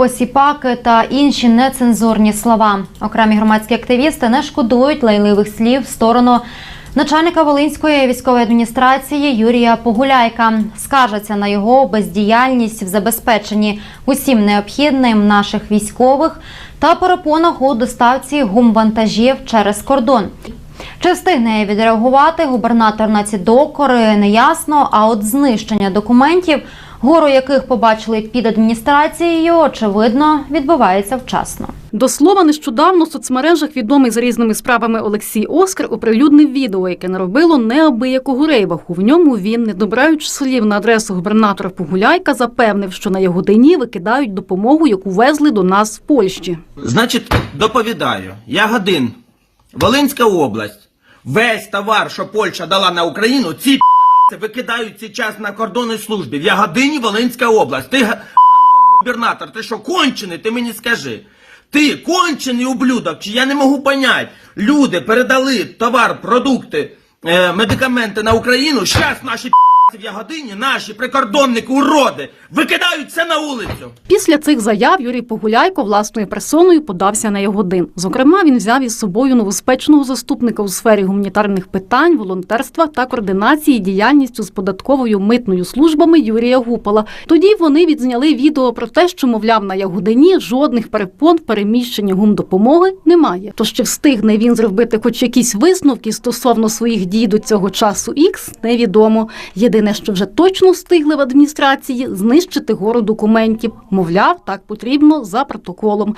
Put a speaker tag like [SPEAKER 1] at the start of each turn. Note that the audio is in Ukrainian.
[SPEAKER 1] посіпаки та інші нецензурні слова. Окремі громадські активісти не шкодують лайливих слів в сторону начальника Волинської військової адміністрації Юрія Погуляйка. Скаржаться на його бездіяльність в забезпеченні усім необхідним наших військових та перепонах у доставці гумвантажів через кордон. Чи встигне відреагувати губернатор на ці докори, неясно. А от знищення документів, гору яких побачили під адміністрацією, очевидно, відбувається вчасно.
[SPEAKER 2] До слова, нещодавно в соцмережах відомий за різними справами Олексій Оскар оприлюднив відео, яке наробило неабиякого рейваху. В ньому він, не добираючи слів на адресу губернатора Погуляйка, запевнив, що на його дині викидають допомогу, яку везли до нас з Польщі.
[SPEAKER 3] Значить, доповідаю. Я годин. Волинська область. Весь товар, що Польща дала на Україну, ці підараси викидають зараз на кордонній службі. В Ягодині Волинська область. Ти га- гандон губернатор, ти що кончений, ти мені скажи. Ти кончений ублюдок, чи я не можу понять. Люди передали товар, продукти, е, медикаменти на Україну. Щас наші підараси в Ягодині, наші прикордонники, уроди, викидають все на вулицю.
[SPEAKER 2] Після цих заяв Юрій Погуляйко власною персоною подався на його дин. Зокрема, він взяв із собою новоспечного заступника у сфері гуманітарних питань, волонтерства та координації діяльністю з податковою митною службами Юрія Гупала. Тоді вони відзняли відео про те, що, мовляв, на Ягодині жодних перепон в переміщенні гумдопомоги немає. Тож чи встигне він зробити хоч якісь висновки стосовно своїх дій до цього часу Ікс, невідомо. Єдине, що вже точно встигли в адміністрації знищити гору документів. Мовляв, так потрібно за протоколом.